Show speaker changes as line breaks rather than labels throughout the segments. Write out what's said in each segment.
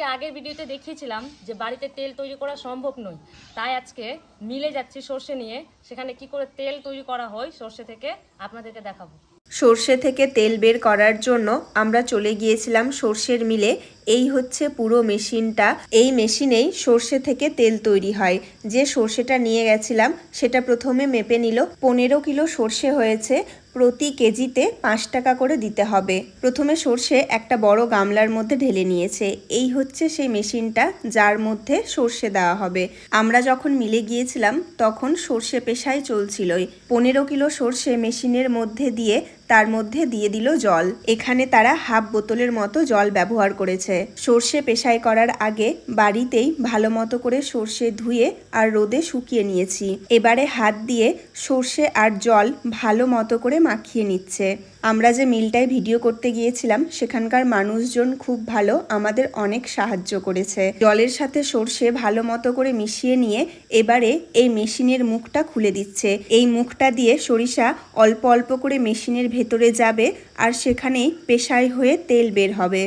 আপনাদেরকে আগের ভিডিওতে দেখিয়েছিলাম যে বাড়িতে তেল তৈরি করা সম্ভব নয়। তাই আজকে মিলে যাচ্ছি সর্ষে নিয়ে। সেখানে কি করে তেল তৈরি করা হয় সর্ষে থেকে আপনাদেরকে দেখাবো।
সর্ষে থেকে তেল বের করার জন্য আমরা চলে গিয়েছিলাম সর্ষের মিলে। এই হচ্ছে পুরো মেশিনটা। এই মেশিনেই সর্ষে থেকে তেল তৈরি হয়। যে সর্ষেটা নিয়ে গেছিলাম, সেটা প্রথমে মেপে নিল। পনেরো কিলো সর্ষে হয়েছে। প্রতি কেজিতে পাঁচ টাকা করে দিতে হবে। প্রথমে সর্ষে একটা বড় গামলার মধ্যে ঢেলে নিয়েছে। এই হচ্ছে সেই মেশিনটা যার মধ্যে সর্ষে দেওয়া হবে। আমরা যখন মিলে গিয়েছিলাম, তখন সর্ষে পেশায় চলছিলই। পনেরো কিলো সর্ষে মেশিনের মধ্যে দিয়ে তার মধ্যে দিয়ে দিল জল। এখানে তারা হাফ বোতলের মতো জল ব্যবহার করেছে। সর্ষে পেশাই করার আগে বাড়িতেই ভালো মতো করে সর্ষে ধুয়ে আর রোদে শুকিয়ে নিয়েছি। এবারে হাত দিয়ে সর্ষে আর জল ভালো মতো করে মাখিয়ে নিচ্ছে। আমরা যে মিলটায় ভিডিও করতে গিয়েছিলাম, সেখানকার মানুষজন খুব ভালো, আমাদের অনেক সাহায্য করেছে। জলের সাথে সর্ষে ভালো মতো করে মিশিয়ে নিয়ে এবারে এই মেশিনের মুখটা খুলে দিচ্ছে। এই মুখটা দিয়ে সরিষা অল্প অল্প করে মেশিনের ভেতরে যাবে আর সেখানেই পেশায় হয়ে তেল বের হবে।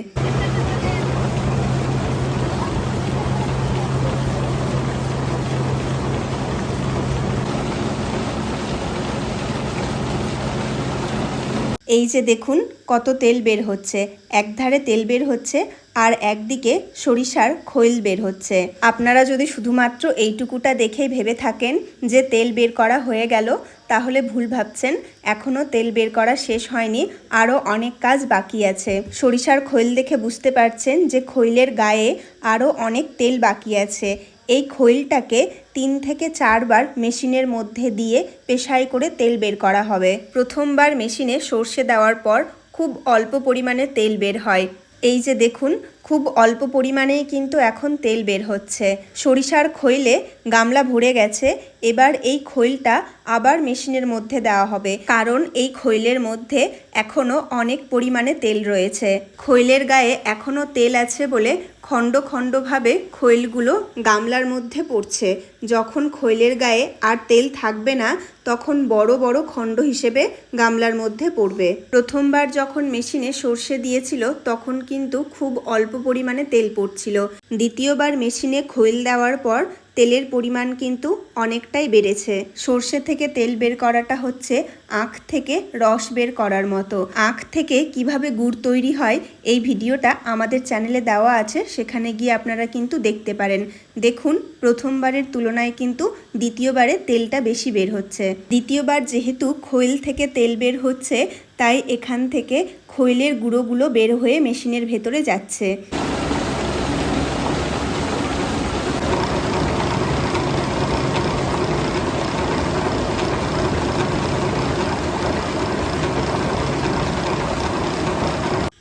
এই যে দেখুন, কত তেল বের হচ্ছে। একধারে তেল বের হচ্ছে আর একদিকে সরিষার খৈল বের হচ্ছে। আপনারা যদি শুধুমাত্র এইটুকুটা দেখেই ভেবে থাকেন যে তেল বের করা হয়ে গেল, তাহলে ভুল ভাবছেন। এখনও তেল বের করা শেষ হয়নি, আরও অনেক কাজ বাকি আছে। সরিষার খৈল দেখে বুঝতে পারছেন যে খৈলের গায়ে আরও অনেক তেল বাকি আছে। এই খৈলটাকে তিন থেকে চারবার মেশিনের মধ্যে দিয়ে পেশাই করে তেল বের করা হবে। প্রথমবার মেশিনে সর্ষে দেওয়ার পর খুব অল্প পরিমাণে তেল বের হয়। এই যে দেখুন, খুব অল্প পরিমাণেই কিন্তু এখন তেল বের হচ্ছে। সরিষার খৈলে গামলা ভরে গেছে, এবার এই খৈলটা আবার মেশিনের মধ্যে দেওয়া হবে। কারণ এই খৈলের মধ্যে এখনও অনেক পরিমাণে তেল রয়েছে। খৈলের গায়ে এখনও তেল আছে বলে খণ্ড খণ্ডভাবে খৈলগুলো গামলার মধ্যে পড়ছে। যখন খৈলের গায়ে আর তেল থাকবে না, তখন বড় বড় খণ্ড হিসেবে গামলার মধ্যে পড়বে। প্রথমবার যখন মেশিনে সর্ষে দিয়েছিল, তখন কিন্তু খুব অল্প পরিমাণে তেল পড়ছিল। দ্বিতীয়বার মেশিনে খৈল দেওয়ার পর তেলের পরিমাণ কিন্তু অনেকটাই বেড়েছে। সর্ষে থেকে তেল বের করাটা হচ্ছে আখ থেকে রস বের করার মতো। আখ থেকে কীভাবে গুড় তৈরি হয় এই ভিডিওটা আমাদের চ্যানেলে দেওয়া আছে, সেখানে গিয়ে আপনারা কিন্তু দেখতে পারেন। দেখুন, প্রথমবারের তুলনায় কিন্তু দ্বিতীয়বারে তেলটা বেশি বের হচ্ছে। দ্বিতীয়বার যেহেতু খৈল থেকে তেল বের হচ্ছে, তাই এখান থেকে খৈলের গুঁড়োগুলো বের হয়ে মেশিনের ভেতরে যাচ্ছে।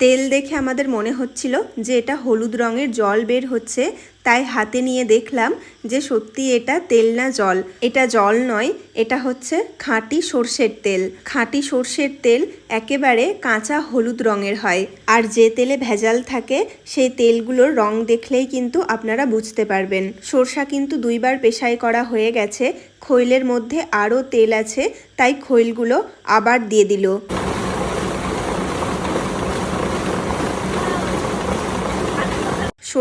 তেল দেখে আমাদের মনে হচ্ছিল যে এটা হলুদ রঙের জল বের হচ্ছে, তাই হাতে নিয়ে দেখলাম যে সত্যি এটা তেল না জল। এটা জল নয়, এটা হচ্ছে খাঁটি সর্ষের তেল। খাঁটি সর্ষের তেল একেবারে কাঁচা হলুদ রঙের হয়। আর যে তেলে ভেজাল থাকে, সেই তেলগুলোর রং দেখলেই কিন্তু আপনারা বুঝতে পারবেন। সর্ষা কিন্তু দুইবার পেশাই করা হয়ে গেছে, খৈলের মধ্যে আরও তেল আছে, তাই খৈলগুলো আবার দিয়ে দিল।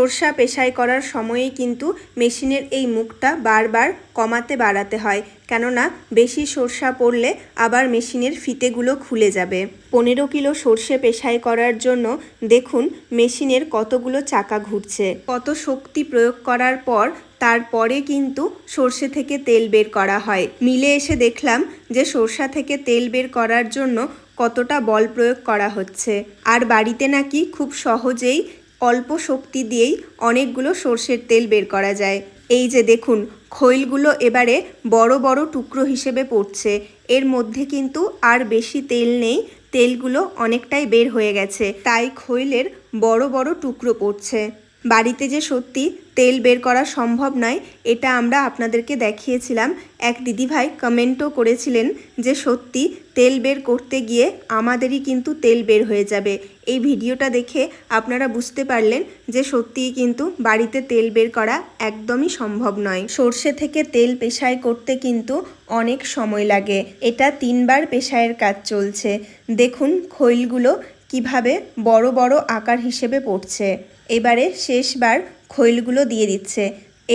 সরষা পেশাই করার সময়ে কিন্তু মেশিনের এই মুখটা বারবার কমাতে বাড়াতে হয়। কেননা, বেশি সরষা পড়লে আবার মেশিনের ফিতেগুলো খুলে যাবে। পনেরো কিলো সর্ষে পেশাই করার জন্য দেখুন মেশিনের কতগুলো চাকা ঘুরছে। কত শক্তি প্রয়োগ করার পর তারপরে কিন্তু সর্ষে থেকে তেল বের করা হয়। মিলে এসে দেখলাম যে সরষা থেকে তেল বের করার জন্য কতটা বল প্রয়োগ করা হচ্ছে। আর বাড়িতে নাকি খুব সহজেই অল্প শক্তি দিয়েই অনেকগুলো সর্ষের তেল বের করা যায়। এই যে দেখুন, খৈলগুলো এবারে বড় বড় টুকরো হিসেবে পড়ছে। এর মধ্যে কিন্তু আর বেশি তেল নেই, তেলগুলো অনেকটাই বের হয়ে গেছে। তাই খৈলের বড় বড় টুকরো পড়ছে। বাড়িতে যে সত্যি তেল বের করা সম্ভব নয়, এটা আমরা আপনাদেরকে দেখিয়েছিলাম। এক দিদিভাই কমেন্টও করেছিলেন যে, সত্যি, তেল বের করতে গিয়ে আমাদেরই কিন্তু তেল বের হয়ে যাবে। এই ভিডিওটা দেখে আপনারা বুঝতে পারলেন যে, সত্যিই কিন্তু বাড়িতে তেল বের করা একদমই সম্ভব নয়। সর্ষে থেকে তেল পেশায় করতে কিন্তু অনেক সময় লাগে। এটা তিনবার পেশায়ের কাজ চলছে। দেখুন খৈলগুলো কীভাবে বড় বড় আকার হিসেবে পড়ছে। এবারে শেষবার খৈলগুলো দিয়ে দিচ্ছে।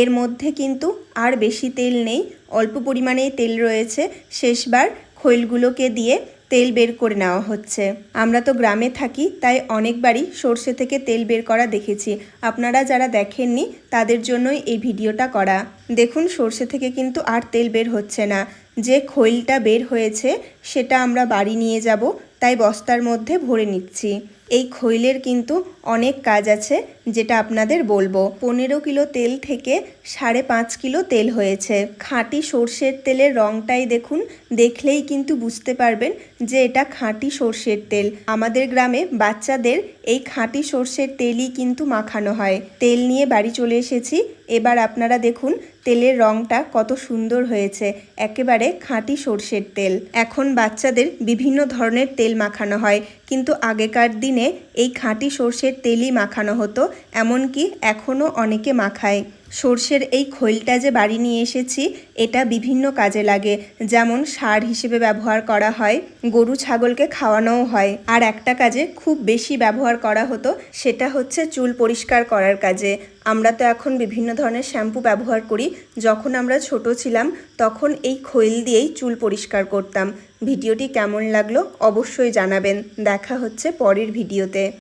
এর মধ্যে কিন্তু আর বেশি তেল নেই, অল্প পরিমাণেই তেল রয়েছে। শেষবার খৈলগুলোকে দিয়ে তেল বের করে নেওয়া হচ্ছে। আমরা তো গ্রামে থাকি, তাই অনেকবারই সর্ষে থেকে তেল বের করা দেখেছি। আপনারা যারা দেখেননি, তাদের জন্যই এই ভিডিওটা করা। দেখুন, সর্ষে থেকে কিন্তু আর তেল বের হচ্ছে না। যে খৈলটা বের হয়েছে, সেটা আমরা বাড়ি নিয়ে যাব, তাই বস্তার মধ্যে ভরে নিচ্ছি। এই খৈলের কিন্তু অনেক কাজ আছে যেটা আপনাদের বলব। পনেরো কিলো তেল থেকে সাড়ে পাঁচ কিলো তেল হয়েছে। খাঁটি সর্ষের তেলের রঙটাই দেখুন, দেখলেই কিন্তু বুঝতে পারবেন যে এটা খাঁটি সর্ষের তেল। আমাদের গ্রামে বাচ্চাদের এই খাঁটি সর্ষের তেলই কিন্তু মাখানো হয়। তেল নিয়ে বাড়ি চলে এসেছি। এবার আপনারা দেখুন, তেলের রঙটা কত সুন্দর হয়েছে। একেবারে খাঁটি সর্ষের তেল। এখন বাচ্চাদের বিভিন্ন ধরনের তেল মাখানো হয়। কিন্তু আগেকার দিনে এই খাঁটি সর্ষের তেলই মাখানো হতো। এমনকি এখনও অনেকে মাখায়। সর্ষের এই খৈলটা যে বাড়ি নিয়ে এসেছি, এটা বিভিন্ন কাজে লাগে। যেমন সার হিসেবে ব্যবহার করা হয়, গরু ছাগলকে খাওয়ানোও হয়। আর একটা কাজে খুব বেশি ব্যবহার করা হতো, সেটা হচ্ছে চুল পরিষ্কার করার কাজে। আমরা তো এখন বিভিন্ন ধরনের শ্যাম্পু ব্যবহার করি। যখন আমরা ছোট ছিলাম, তখন এই খৈল দিয়েই চুল পরিষ্কার করতাম। ভিডিওটি কেমন লাগল অবশ্যই জানাবেন। দেখা হচ্ছে পরের ভিডিওতে।